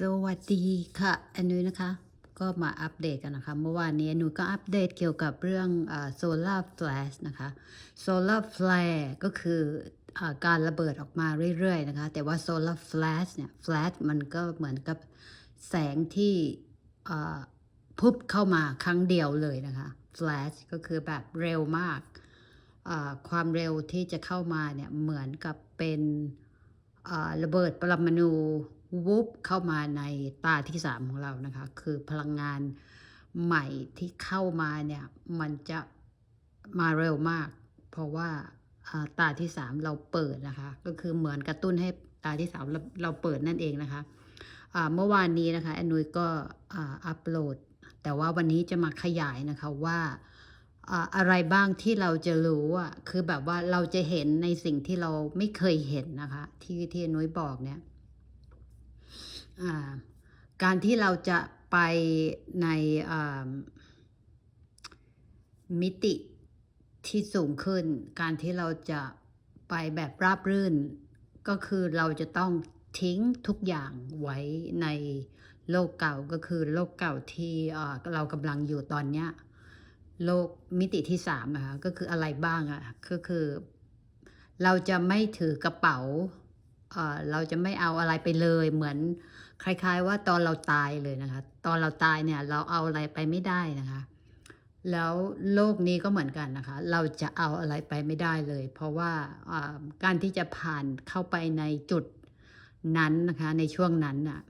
สวัสดีค่ะอันนุ้ยนะคะก็มาอัปเดตกันนะคะ เมื่อวานนี้อนนุ้ยก็อัปเดตเกี่ยวกับเรื่องโซลาร์แฟลชนะคะโซลาร์แฟลชก็คืออการระเบิดออกมาเรื่อยๆนะคะ แต่ว่าโซลาร์แฟลชเนี่ยแฟลชมันก็เหมือนกับแสงที่พุบเข้ามาครั้งเดียวเลยนะคะแฟลชก็คือแบบเร็วมาก ความเร็วที่จะเข้ามาเนี่ยเหมือนกับเป็น ระเบิดปรมาณูวุบเข้ามาในตาที่สามของเรานะคะ คือพลังงานใหม่ที่เข้ามาเนี่ยมันจะมาเร็วมาก เพราะว่าตาที่สามเราเปิดนะคะ ก็คือเหมือนกระตุ้นให้ตาที่สามเราเราเปิดนั่นเองนะคะเมื่อวานนี้นะคะแอนนุยก็อัปโหลด แต่ว่าวันนี้จะมาขยายนะคะว่า อะไรบ้างที่เราจะรู้อะคือแบบว่าเราจะเห็นในสิ่งที่เราไม่เคยเห็นนะคะ ที่ที่นุ้ยบอกเนี่ยการที่เราจะไปในมิติที่สูงขึ้น การที่เราจะไปแบบราบรื่น ก็คือเราจะต้องทิ้งทุกอย่างไว้ในโลกเก่าก็คือโลกเก่าที่เรากำลังอยู่ตอนเนี้ย โลกมิติที่สามนะคะก็คืออะไรบ้างอะก็คือ เราจะไม่ถือกระเป๋าเอ่อเราจะไม่เอาอะไรไปเลยเหมือนคล้าย ๆ ว่าตอนเราตายเลยนะคะ ตอนเราตายเนี่ยเราเอาอะไรไปไม่ได้นะคะ แล้วโลกนี้ก็เหมือนกันนะคะ เราจะเอาอะไรไปไม่ได้เลย เพราะว่าอ่าการที่จะผ่านเข้าไปในจุดนั้นนะคะ ในช่วงนั้นน่ะ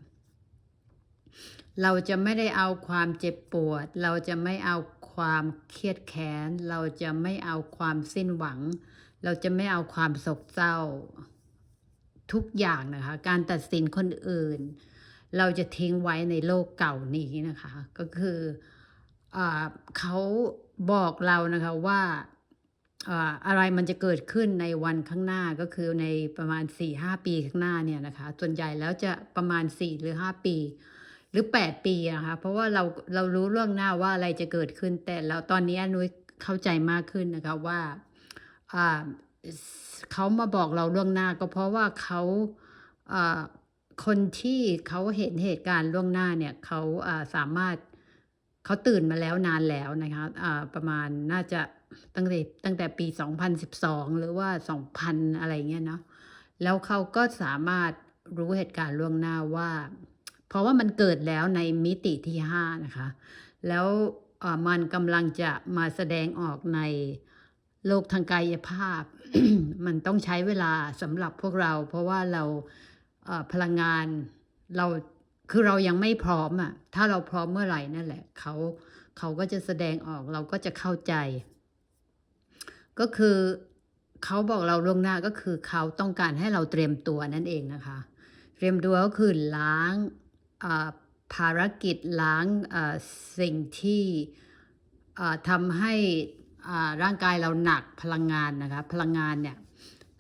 เราจะไม่ได้เอาความเจ็บปวด เราจะไม่เอา ความเครียดแค้น เราจะไม่เอาความสิ้นหวัง เราจะไม่เอาความโศกเศร้า ทุกอย่างนะคะ การตัดสินคนอื่น เราจะทิ้งไว้ในโลกเก่านี้นะคะ ก็คืออเขาบอกเรานะคะว่าอ่าอะไรมันจะเกิดขึ้นในวันข้างหน้าก็คือในประมาณ4-5ปีข้างหน้าเนี่ยนะคะ ส่วนใหญ่แล้วจะประมาณ4หรือ5ปี หรือ 8 ปีนะคะเพราะว่าเราเรารู้เรื่องหน้าว่าอะไรจะเกิดขึ้น แต่เราตอนนี้นุ้ยเข้าใจมากขึ้นนะคะว่าเขามาบอกเราล่วงหน้าก็เพราะว่าเขาคนที่เขาเห็นเหตุการณ์ล่วงหน้าเนี่ยเขาสามารถเขาตื่นมาแล้วนานแล้วนะคะอ่าประมาณน่าจะตั้งแต่ตั้งแต่ปี 2012 หรือว่า 2000 อะไรเงี้ยเนาะแล้วเขาก็สามารถรู้เหตุการณ์ล่วงหน้าว่า ราะว่ามันเกิดแล้วในมิติที่ห้านะคะ แล้วมันกำลังจะมาแสดงออกในโลกทางกายภาพ มันต้องใช้เวลาสำหรับพวกเรา เพราะว่าเราพลังงานเราคือเรายังไม่พร้อมอะ่ะ ถ้าเราพร้อมเมื่อไหร่นั่นแหละเขาเขาก็จะแสดงออกเราก็จะเข้าใจ ก็คือเขาบอกเราล่วงหน้าก็คือเขาต้องการให้เราเตรียมตัวนั่นเองนะคะ เตรียมตัวก็คือล้าง ภารกิจล้างสิ่งที่ทำให้ร่างกายเราหนักพลังงานนะคะพลังงานเนี่ย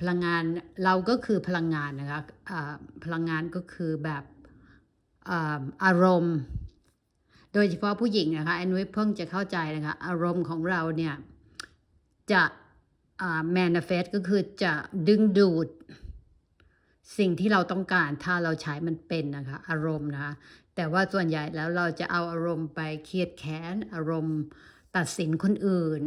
พลังงานเราก็คือพลังงานนะคะพลังงานก็คือแบบอาอารมณ์ โดยเฉพาะผู้หญิงนะคะอนนุ้ยเพิ่งจะเข้าใจนะคะอารมณ์ของเราเนี่ยจะ manifest ก็คือจะดึงดูด สิ่งที่เราต้องการถ้าเราใช้มันเป็นนะคะอารมณ์นะคะแต่ว่าส่วนใหญ่แล้วเราจะเอาอารมณ์ไปเครียดแค้น อารมณ์ตัดสินคนอื่น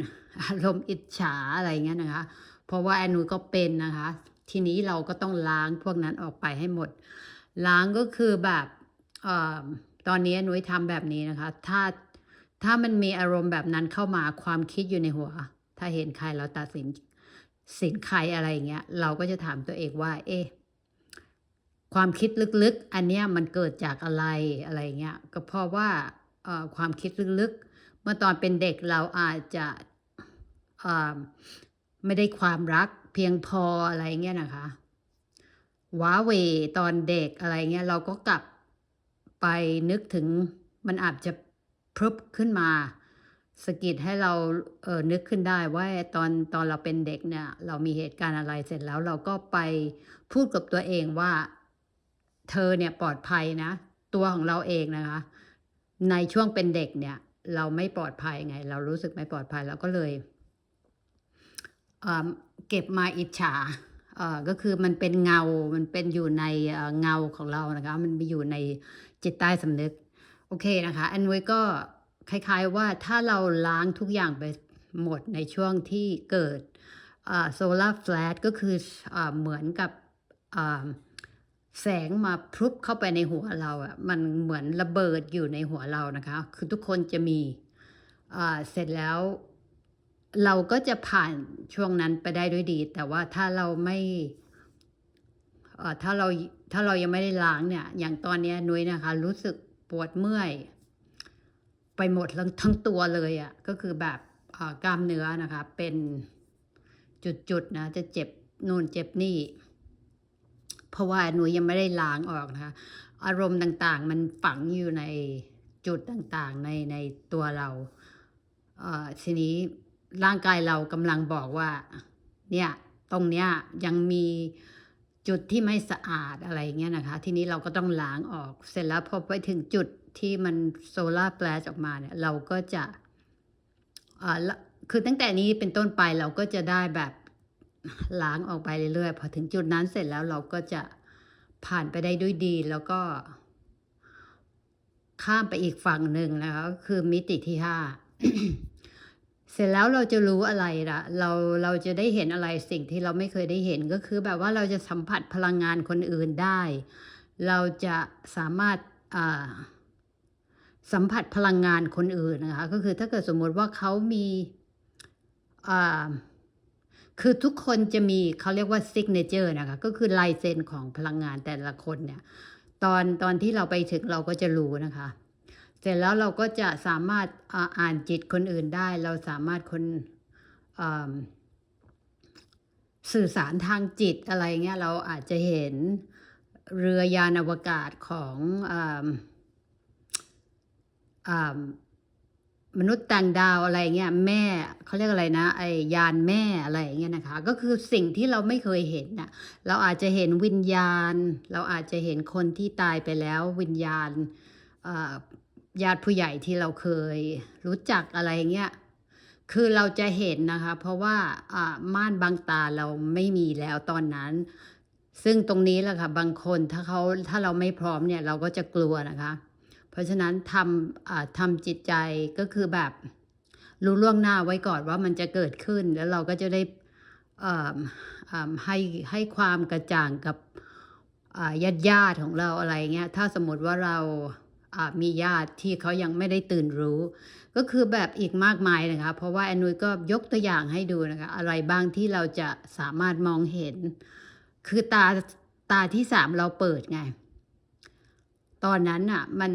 อารมณ์อิจฉาอะไรเงี้ยนะคะ เพราะว่าแอนนูก็เป็นนะคะ ทีนี้เราก็ต้องล้างพวกนั้นออกไปให้หมด ล้างก็คือแบบเออตอนนี้หนุ้ยทำแบบนี้นะคะ ถ้าถ้ามันมีอารมณ์แบบนั้นเข้ามาความคิดอยู่ในหัว ถ้าเห็นใครเราตัดสินสินใครอะไรอย่างเงี้ย เราก็จะถามตัวเองว่า เอ๊ะ ความคิดลึกๆ อันเนี้ยมันเกิดจากอะไรอะไรเงี้ยก็เพราะว่าความคิดลึกๆ เมื่อตอนเป็นเด็กเราอาจจะไม่ได้ความรักเพียงพออะไรเงี้ยนะคะว้าเวตอนเด็กอะไรเงี้ยเราก็กลับไปนึกถึงมันอาจจะพรึบขึ้นมาสกิดให้เราเออนึกขึ้นได้ว่าตอนตอนเราเป็นเด็กเนี่ย เรามีเหตุการณ์อะไรเสร็จแล้วเราก็ไปพูดกับตัวเองว่า เธอเนี่ยปลอดภัยนะ ตัวของเราเองนะคะ ในช่วงเป็นเด็กเนี่ย เราไม่ปลอดภัยไง เรารู้สึกไม่ปลอดภัยเราก็เลยเเก็บมาอิจฉาก็คือมันเป็นเงา มันเป็นอยู่ในเงาของเรานะคะ มันไปอยู่ในจิตใต้สำนึก โอเคนะคะ อันนุ้ยก็คล้าย ๆว่าถ้าเราล้างทุกอย่างไปหมดในช่วงที่เกิดโซลาร์แฟลชก็คืออเหมือนกับ แสงมาพรุบเข้าไปในหัวเราอะ่ะมันเหมือนระเบิดอยู่ในหัวเรานะคะ คือทุกคนจะมีอ่าเสร็จแล้วเราก็จะผ่านช่วงนั้นไปได้ด้วยดี แต่ว่าถ้าเราไม่เอ่อถ้าเราถ้าเรายังไม่ได้ล้างเนี่ย อย่างตอนนี้นุ้ยนะคะ รู้สึกปวดเมื่อย ไปหมดทั้งทั้งตัวเลยอะ่ะก็คือแบบอ่ากล้ามเนื้อนะคะ เป็นจุดๆนะจะเจ็บนู่นเจ็บนี่ เพราะว่าหนูยังไม่ได้ล้างออกนะคะ อารมณ์ต่างๆ มันฝังอยู่ในจุดต่างๆ ในในตัวเราเอ่อทีนี้ร่างกายเรากำลังบอกว่า เนี่ยตรงเนี้ยยังมีจุดที่ไม่สะอาดอะไรเงี้ยนะคะ ทีนี้เราก็ต้องล้างออก เสร็จแล้วพอไปถึงจุดที่มันโซลาร์แปลชออกมาเนี่ย เราก็จะอ่าคือตั้งแต่นี้เป็นต้นไปเราก็จะได้แบบ ล้างออกไปเรื่อยๆ พอถึงจุดนั้นเสร็จแล้วเราก็จะผ่านไปได้ด้วยดีแล้วก็ ข้ามไปอีกฝั่งหนึ่งนะคะคือมิติที่ห้าเสร็จแล้วเราจะรู้อะไรละเราเราจะได้เห็นอะไรสิ่งที่เราไม่เคยได้เห็นก็คือแบบว่าเราจะสัมผัสพลังงานคนอื่นได้ เราจะสามารถอ่าสัมผัสพลังงานคนอื่นนะคะ ก็คือถ้าเกิดสมมติว่าเขามีอ่า คือทุกคนจะมีเขาเรียกว่า signature นะคะ ก็คือลายเซ็นของพลังงานแต่ละคนเนี่ย ตอนตอนที่เราไปถึงเราก็จะรู้นะคะ เสร็จแล้วเราก็จะสามารถอ่าอ่านจิตคนอื่นได้ เราสามารถคนอ่าสื่อสารทางจิตอะไรเงี้ยเราอาจจะเห็นเรือยานอวกาศของอ่าอ่า มนุษย์ต่างดาวอะไรเงี้ยแม่เขาเรียกอะไรนะไอยานแม่อะไรเงี้ยนะคะ ก็คือสิ่งที่เราไม่เคยเห็นน่ะเราอาจจะเห็นวิญญาณ เราอาจจะเห็นคนที่ตายไปแล้ววิญญาณญาติผู้ใหญ่ที่เราเคยรู้จักอะไรเงี้ยคือเราจะเห็นนะคะ เพราะว่าม่านบังตาเราไม่มีแล้วตอนนั้น ซึ่งตรงนี้แหละค่ะบางคนถ้าเขาถ้าเราไม่พร้อมเนี่ยเราก็จะกลัวนะคะ ราะฉะนั้นทำทำจิตใจก็คือแบบรู้ล่วงหน้าไว้ก่อนว่ามันจะเกิดขึ้น แล้วเราก็จะได้ให้ให้ความกระจ่างกับญาติญาติของเราอะไรเงี้ยถ้าสมมติว่าเราอ่ามีญาติที่เขายังไม่ได้ตื่นรู้ ก็คือแบบอีกมากมายนะคะ เพราะว่าแอนนุยก็ยกตัวอย่างให้ดูนะคะ อะไรบ้างที่เราจะสามารถมองเห็น คือตาตาที่สามเราเปิดไง ตอนนั้นอะมัน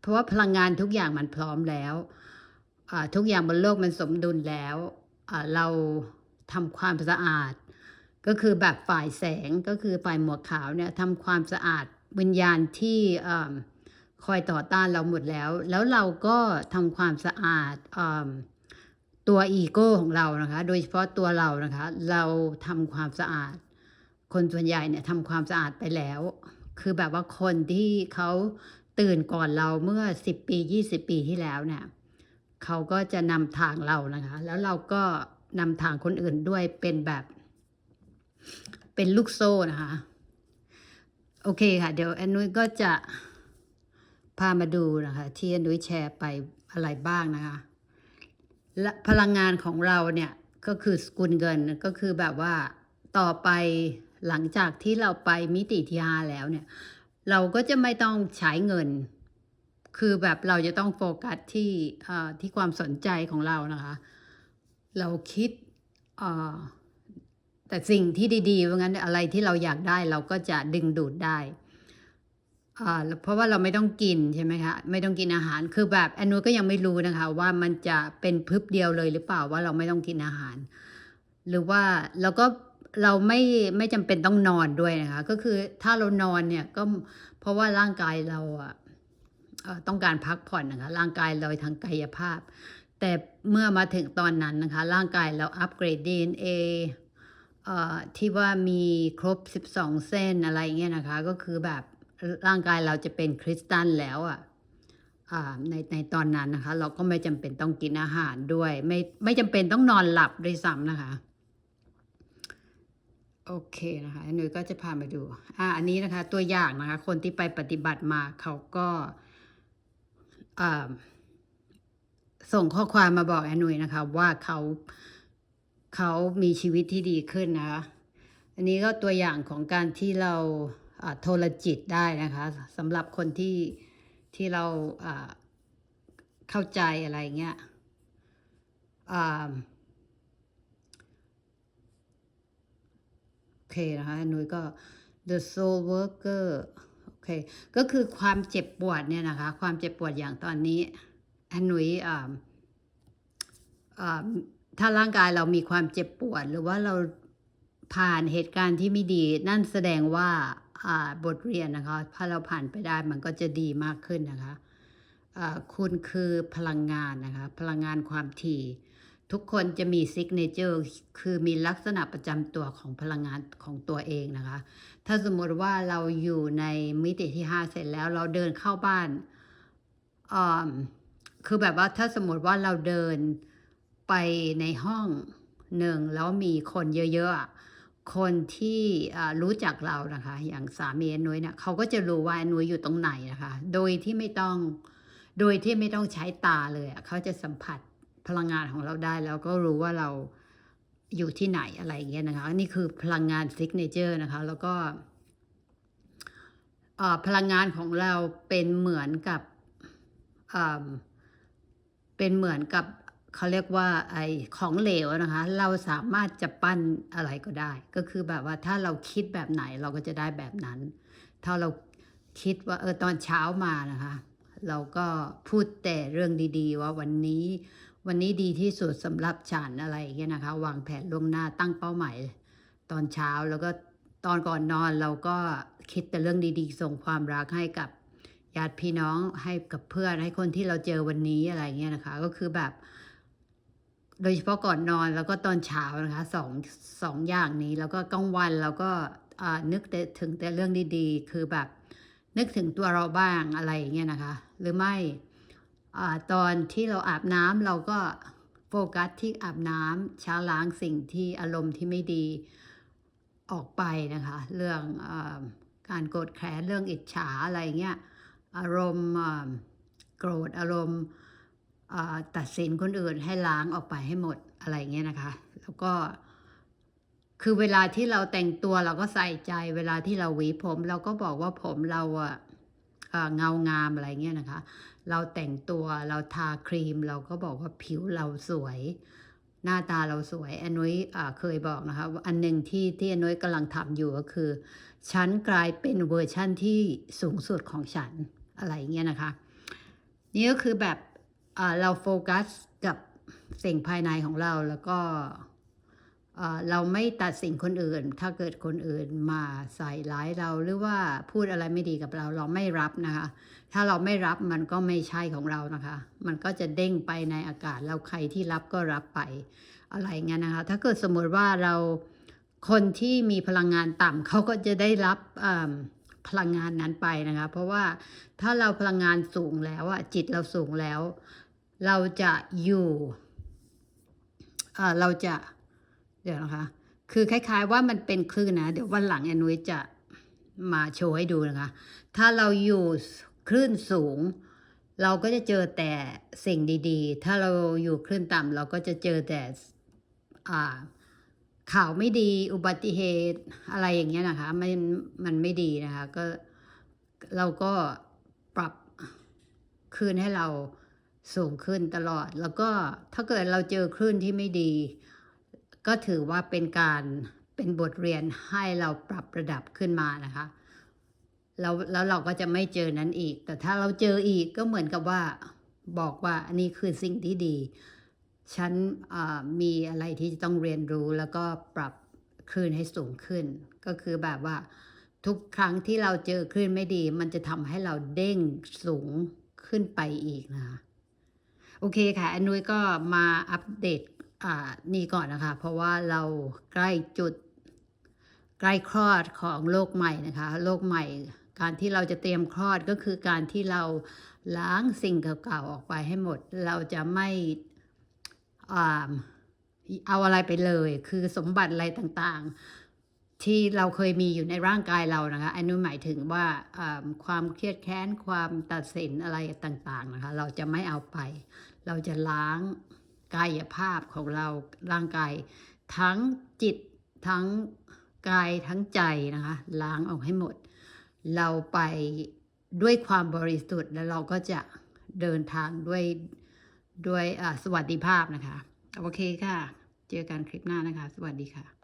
เพราะว่าพลังงานทุกอย่างมันพร้อมแล้ว ทุกอย่างบนโลกมันสมดุลแล้วเราทำความสะอาด ก็คือแบบฝ่ายแสงก็คือฝ่ายหมวกขาวเนี่ยทำความสะอาดวิญญาณที่คอยต่อต้านเราหมดแล้ว แล้วเราก็ทำความสะอาดอตัวอีโก้ของเรานะคะ โดยเฉพาะตัวเรานะคะ เราทำความสะอาด คนส่วนใหญ่เนี่ยทำความสะอาดไปแล้ว คือแบบว่าคนที่เขาตื่นก่อนเราเมื่อ 10 ปี 20 ปีที่แล้วเนี่ยเขาก็จะนำทางเรานะคะ แล้วเราก็นำทางคนอื่นด้วยเป็นแบบ เป็นลูกโซ่นะคะ โอเคค่ะ เดี๋ยวแอนนุ้ยก็จะพามาดูนะคะ ที่แอนนุ้ยแชร์ไปอะไรบ้างนะคะและพลังงานของเราเนี่ยก็คือสกุลเงินก็คือแบบว่าต่อไป หลังจากที่เราไปมิติที่ห้าแล้วเนี่ย เราก็จะไม่ต้องใช้เงิน คือแบบเราจะต้องโฟกัสที่ที่ความสนใจของเรานะคะ เราคิดแต่สิ่งที่ดีๆเพราะงั้นอะไรที่เราอยากได้เราก็จะดึงดูดได้เพราะว่าเราไม่ต้องกินใช่ไหมคะไม่ต้องกินอาหารคือแบบแอนนูก็ยังไม่รู้นะคะ ว่ามันจะเป็นพึบเดียวเลยหรือเปล่าว่าเราไม่ต้องกินอาหาร หรือว่าเราก็ เราไม่ไม่จำเป็นต้องนอนด้วยนะคะ ก็คือถ้าเรานอนเนี่ยก็เพราะว่าร่างกายเราอะต้องการพักผ่อนนะคะร่างกายเราทางกายภาพ แต่เมื่อมาถึงตอนนั้นนะคะ ร่างกายเราอัปเกรด DNA เอ่อที่ว่ามีครบ 12 เส้นอะไรเงี้ยนะคะ ก็คือแบบร่างกายเราจะเป็นคริสตัลแล้วอะ่ะในในตอนนั้นนะคะ เราก็ไม่จำเป็นต้องกินอาหารด้วย ไม่ไม่จำเป็นต้องนอนหลับด้วยซ้ำนะคะ โอเคนะคะหนุยก็จะพามาดู อ่า อันนี้นะคะ ตัวอย่างนะคะ คนที่ไปปฏิบัติมาเขาก็อ่าส่งข้อความมาบอกแอนนุยนะคะ ว่าเขาเขามีชีวิตที่ดีขึ้นนะคะ อันนี้ก็ตัวอย่างของการที่เราโทรจิตได้นะคะสำหรับคนที่ที่เราอ่าเข้าใจอะไรเงี้ยอ่า โอ เคนะคะนุ้ยก็ the soul worker โอเค ก็คือความเจ็บปวดเนี่ยนะคะ ความเจ็บปวดอย่างตอนนี้อันนุ้ยอ่าอ่าถ้าร่างกายเรามีความเจ็บปวด หรือว่าเราผ่านเหตุการณ์ที่ไม่ดี นั่นแสดงว่าบทเรียนนะคะถ้าเราผ่านไปได้มันก็จะดีมากขึ้นนะคะอ่าคุณคือพลังงานนะคะ พลังงานความถี่ ทุกคนจะมีซิกเนเจอร์คือมีลักษณะประจำตัวของพลังงานของตัวเองนะคะ ถ้าสมมติว่าเราอยู่ในมิติที่ 5 เสร็จแล้วเราเดินเข้าบ้านอ่าคือแบบว่าถ้าสมมติว่าเราเดินไปในห้องหนึ่งแล้วมีคนเยอะๆ คนที่รู้จักเรานะคะ อย่างสามีอนุยเนี่ยเขาก็จะรู้ว่าอนุยอยู่ตรงไหนนะคะ โดยที่ไม่ต้องโดยที่ไม่ต้องใช้ตาเลยเขาจะสัมผัส พลังงานของเราได้แล้วก็รู้ว่าเราอยู่ที่ไหนอะไรอย่างเงี้ยนะคะนี่คือพลังงานซิกเนเจอร์นะคะแล้วก็พลังงานของเราเป็นเหมือนกับเป็นเหมือนกับเขาเรียกว่าไอของเหลวนะคะ เราสามารถจะปั้นอะไรก็ได้ ก็คือแบบว่าถ้าเราคิดแบบไหนเราก็จะได้แบบนั้น ถ้าเราคิดว่าเออตอนเช้ามานะคะ เราก็พูดแต่เรื่องดี ๆ ว่าวันนี้ วันนี้ดีที่สุดสำหรับฉันอะไรเงี้ยนะคะ วางแผนล่วงหน้าตั้งเป้าหมายตอนเช้าแล้วก็ตอนก่อนนอนเราก็คิดแต่เรื่องดีๆ ส่งความรักให้กับญาติพี่น้องให้กับเพื่อนให้คนที่เราเจอวันนี้อะไรเงี้ยนะคะ ก็คือแบบ โดยเฉพาะก่อนนอนแล้วก็ตอนเช้านะคะสองสองอย่างนี้แล้วก็กลางวันเราก็นึกแต่ถึงแต่เรื่องดีๆ คือแบบนึกถึงตัวเราบ้างอะไรเงี้ยนะคะ หรือไม่ ตอนที่เราอาบน้ำเราก็โฟกัสที่อาบน้ำช้าล้างสิ่งที่อารมณ์ที่ไม่ดีออกไปนะคะ เรื่องอการโกรธแค้นเรื่องอิจฉาอะไรเงี้ยอารมณ์โกรธอารมณ์ตัดสินคนอื่นให้ล้างออกไปให้หมดอะไรเงี้ยนะคะ แล้วก็คือเวลาที่เราแต่งตัวเราก็ใส่ใจ เวลาที่เราหวีผม เราก็บอกว่าผมเราอะอ่าเงางามอะไรเงี้ยนะคะ เราแต่งตัวเราทาครีม เราก็บอกว่าผิวเราสวย หน้าตาเราสวยอนนุ้ยเคยบอกนะคะว่าอันหนึ่งที่ที่อนนุ้ยกำลังทำอยู่ก็คือ ฉันกลายเป็นเวอร์ชั่นที่สูงสุดของฉันอะไรเงี้ยนะคะ นี่ก็คือแบบเราโฟกัสกับสิ่งภายในของเราแล้วก็ เราไม่ตัดสินคนอื่น ถ้าเกิดคนอื่นมาใส่ร้ายเราหรือว่าพูดอะไรไม่ดีกับเราเราไม่รับนะคะ ถ้าเราไม่รับมันก็ไม่ใช่ของเรานะคะ มันก็จะเด้งไปในอากาศ แล้วใครที่รับก็รับไปอะไรเงี้ยนะคะ ถ้าเกิดสมมติว่าเราคนที่มีพลังงานต่ำเขาก็จะได้รับพลังงานนั้นไปนะคะ เพราะว่าถ้าเราพลังงานสูงแล้วอะจิตเราสูงแล้ว เราจะอยู่เอ่อเราจะ เดี๋ยวนะคะ คือคล้าย ๆ ว่ามันเป็นคลื่นนะ เดี๋ยววันหลังแอนนุ้ยจะมาโชว์ให้ดูนะคะ ถ้าเราอยู่คลื่นสูง เราก็จะเจอแต่สิ่งดีๆ ถ้าเราอยู่คลื่นต่ำเราก็จะเจอแต่ข่าวไม่ดีอุบัติเหตุอะไรอย่างเงี้ยนะคะ มันมันไม่ดีนะคะก็เราก็ปรับคลื่นให้เราสูงขึ้นตลอด แล้วก็ถ้าเกิดเราเจอคลื่นที่ไม่ดี ก็ถือว่าเป็นการเป็นบทเรียนให้เราปรับระดับขึ้นมานะคะแล้วแล้วเราก็จะไม่เจอนั้นอีก แต่ถ้าเราเจออีกก็เหมือนกับว่าบอกว่าอันนี้คือสิ่งที่ดี ฉันมีอะไรที่จะต้องเรียนรู้แล้วก็ปรับคลื่นให้สูงขึ้น ก็คือแบบว่าทุกครั้งที่เราเจอคลื่นไม่ดี มันจะทำให้เราเด้งสูงขึ้นไปอีกนะคะโอเคค่ะ อันนุ้ยก็มาอัปเดต นี่ก่อนนะคะ เพราะว่าเราใกล้จุดใกล้คลอดของโลกใหม่นะคะโลกใหม่การที่เราจะเตรียมคลอดก็คือการที่เราล้างสิ่งเก่าๆออกไปให้หมด เราจะไม่เอาอะไรไปเลย คือสมบัติอะไรต่างๆ ที่เราเคยมีอยู่ในร่างกายเรานะคะอันนี้หมายถึงว่าความเครียดแค้นความตัดสินอะไรต่างๆนะคะ เราจะไม่เอาไป เราจะล้าง กายภาพของเราร่างกายทั้งจิตทั้งกายทั้งใจนะคะ ล้างออกให้หมด เราไปด้วยความบริสุทธิ์แล้วเราก็จะเดินทางด้วยด้วยสวัสดิภาพนะคะ โอเคค่ะ เจอกันคลิปหน้านะคะ สวัสดีค่ะ